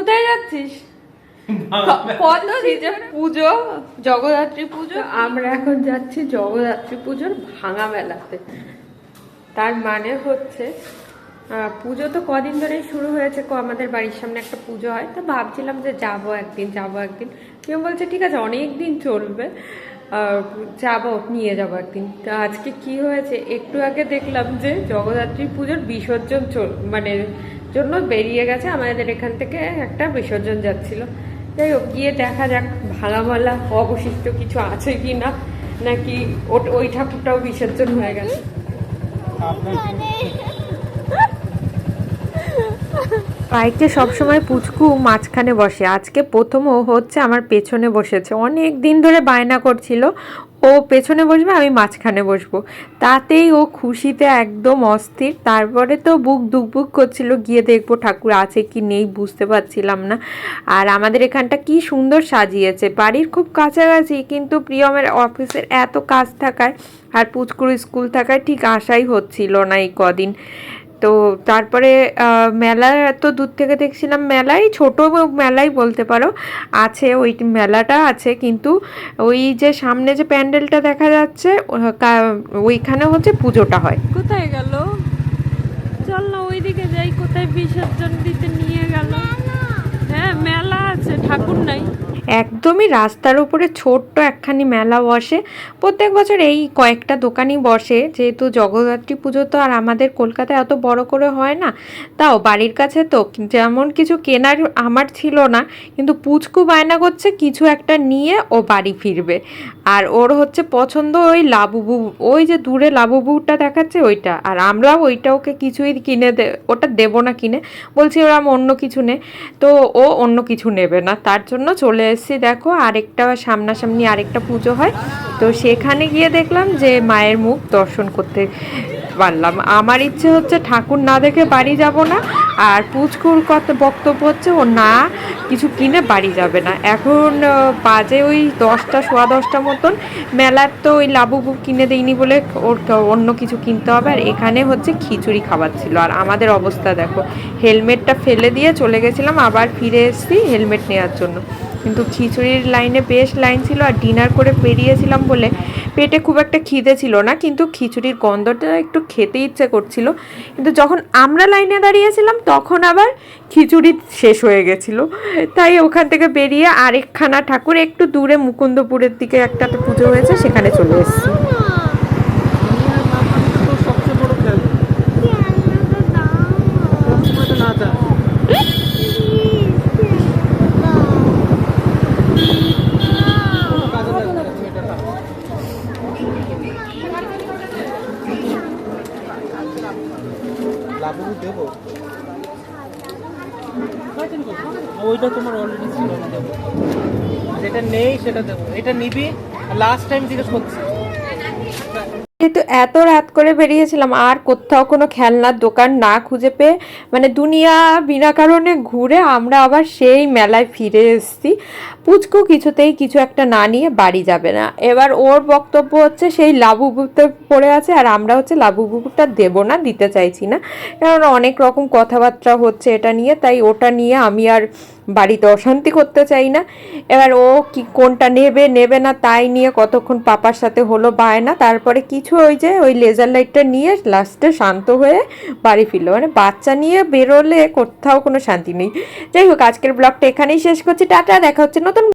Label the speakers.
Speaker 1: কোথায় যাচ্ছিস? কত যে পুজো জগদ্ধাত্রী পুজো? আমরা এখন যাচ্ছি জগদ্ধাত্রী পুজোর ভাঙা মেলাতে। তার মানে হচ্ছে আহ, পুজো তো কদিন ধরেই শুরু হয়েছে কো আমাদের বাড়ির সামনে একটা পুজো হয়। তো ভাবছিলাম যে যাব একদিন যাব একদিন। কেউ বলছে ঠিক আছে অনেক দিন চলবে। আহ, যাব নিয়ে যাব একদিন। তো আজকে কি হয়েছে একটু আগে দেখলাম যে জগদ্ধাত্রী পুজোর বিসর্জন চল মানে জন্য বেরিয়ে গেছে। আমাদের এখান থেকে একটা বিসর্জন যাচ্ছিল। যাই হোক, গিয়ে দেখা যাক ভাঙামালা অবশিষ্ট কিছু আছে কি না নাকি ওই ঠাকুরটাও বিসর্জন হয়ে গেছে। বাইকে সবসময় পুচকু মাঝখানে বসে। আজকে প্রথমও হচ্ছে আমার পেছনে বসেছে। অনেক দিন ধরে বায়না করছিল। ও পেছনে বসবে, আমি মাঝখানে বসবো। তাতেই ও খুশিতে একদম অস্থির। তারপরে তো বুক দুকবুক করছিল, গিয়ে দেখব ঠাকুর আছে কি নেই, বুঝতে পারছিলাম না। আর আমাদের এখানটা কি সুন্দর সাজিয়েছে। বাড়ির খুব কাছাকাছি, কিন্তু প্রিয়মের অফিসের এত কাজ থাকায় আর পুচকুর স্কুল থাকায় ঠিক আশাই হচ্ছিল না এই কদিন। তো তারপরে মেলা এত দূর থেকে দেখছিলাম মেলাই ছোট মেলাই বলতে পারো আছে ওই মেলাটা আছে কিন্তু ওই যে সামনে যে প্যান্ডেলটা দেখা যাচ্ছে কা- ওইখানে হচ্ছে পুজোটা হয়। কোথায় গেল? চল না ওইদিকে যাই কোথায় বিসর্জন দিতে নিয়ে গেল? হ্যাঁ মেলা একদমই রাস্তার উপরে ছোট্ট একখানি মেলা বসে। প্রত্যেক বছর এই কয়েকটা দোকানই বসে, যেহেতু জগদ্ধাত্রী পুজো তো আর আমাদের কলকাতায় এত বড় করে হয় না। তাও বাড়ির কাছে তো যেমন কিছু কেনার আমার ছিল না, কিন্তু পুচকু বায়না করছে কিছু একটা নিয়ে ও বাড়ি ফিরবে। আর ওর হচ্ছে পছন্দ ওই লাবুবু, ওই যে দূরে লাবুবুটা দেখাচ্ছে ওইটা। আর আমরা ওইটা ওকে কিছুই কিনে দে, ওটা দেবো না কিনে, বলছি ওরা অন্য কিছু নে। তো ও অন্য কিছু নেবে না, তার জন্য চলে এসেছি, দেখো, আরেকটা সামনাসামনি আরেকটা পুজো হয়। তো সেখানে গিয়ে দেখলাম যে মায়ের মুখ দর্শন করতে পারলাম। আমার ইচ্ছে হচ্ছে ঠাকুর না দেখে বাড়ি যাব না। আর পুচকুর কত বক্তব্য হচ্ছে, ও না, কিছু কিনে বাড়ি যাবে না। এখন বাজে ওই দশটা, সোয়া দশটা মতন, মেলার তো ওই লাবুবু কিনে দেয়নি বলে ওর অন্য কিছু কিনতে হবে। আর এখানে হচ্ছে খিচুড়ি খাবার ছিল। আর আমাদের অবস্থা দেখো, হেলমেটটা ফেলে দিয়ে চলে গেছিলাম, আবার ফিরে এসেছি হেলমেট নেওয়ার জন্য। কিন্তু খিচুড়ির লাইনে বেশ লাইন ছিল, আর ডিনার করে বেরিয়েছিলাম বলে পেটে খুব একটা খিদে ছিল না, কিন্তু খিচুড়ির গন্ধটা একটু খেতে ইচ্ছে করছিল। কিন্তু যখন আমরা লাইনে দাঁড়িয়েছিলাম, তখন আবার খিচুড়ি শেষ হয়ে গেছিল। তাই ওখান থেকে বেরিয়ে আরেকখানা ঠাকুর একটু দূরে মুকুন্দপুরের দিকে একটা পুজো হয়েছে, সেখানে চলে এসেছি।
Speaker 2: লাবণী দেবো। ওইটা তোমার অলরেডি ছিল যেটা নেই সেটা দেবো। এটা নিবি লাস্ট টাইম জিজ্ঞেস করছি
Speaker 1: যেহেতু এত রাত করে বেরিয়েছিলাম, আর কোথাও কোনো খেলনার দোকান না খুঁজে পেয়ে মানে দুনিয়া বিনা কারণে ঘুরে আমরা আবার সেই মেলায় ফিরে এসেছি। পুচকু কিছুতেই কিছু একটা না নিয়ে বাড়ি যাবে না। এবার ওর বক্তব্য হচ্ছে, সেই লাবুবুতে পড়ে আছে, আর আমরা হচ্ছে লাবুবুটা দেবো না, দিতে চাইছি না। কারণ অনেক রকম কথাবার্তা হচ্ছে এটা নিয়ে, তাই ওটা নিয়ে আমি আর বাড়িতে অশান্তি করতে চাই না। এবার ও কি কোনটা নেবে নেবে না, তাই নিয়ে কতক্ষণ পাপার সাথে হলো বায় না, তারপরে কিছু ওই যে ওই লেজার লাইটটা নিয়ে লাস্টে শান্ত হয়ে বাড়ি ফিরলো। মানে বাচ্চা নিয়ে বেরোলে কোথাও কোনো শান্তি নেই। যাই হোক, আজকের ব্লগটা এখানেই শেষ করছি। টাটা, দেখা হচ্ছে নতুন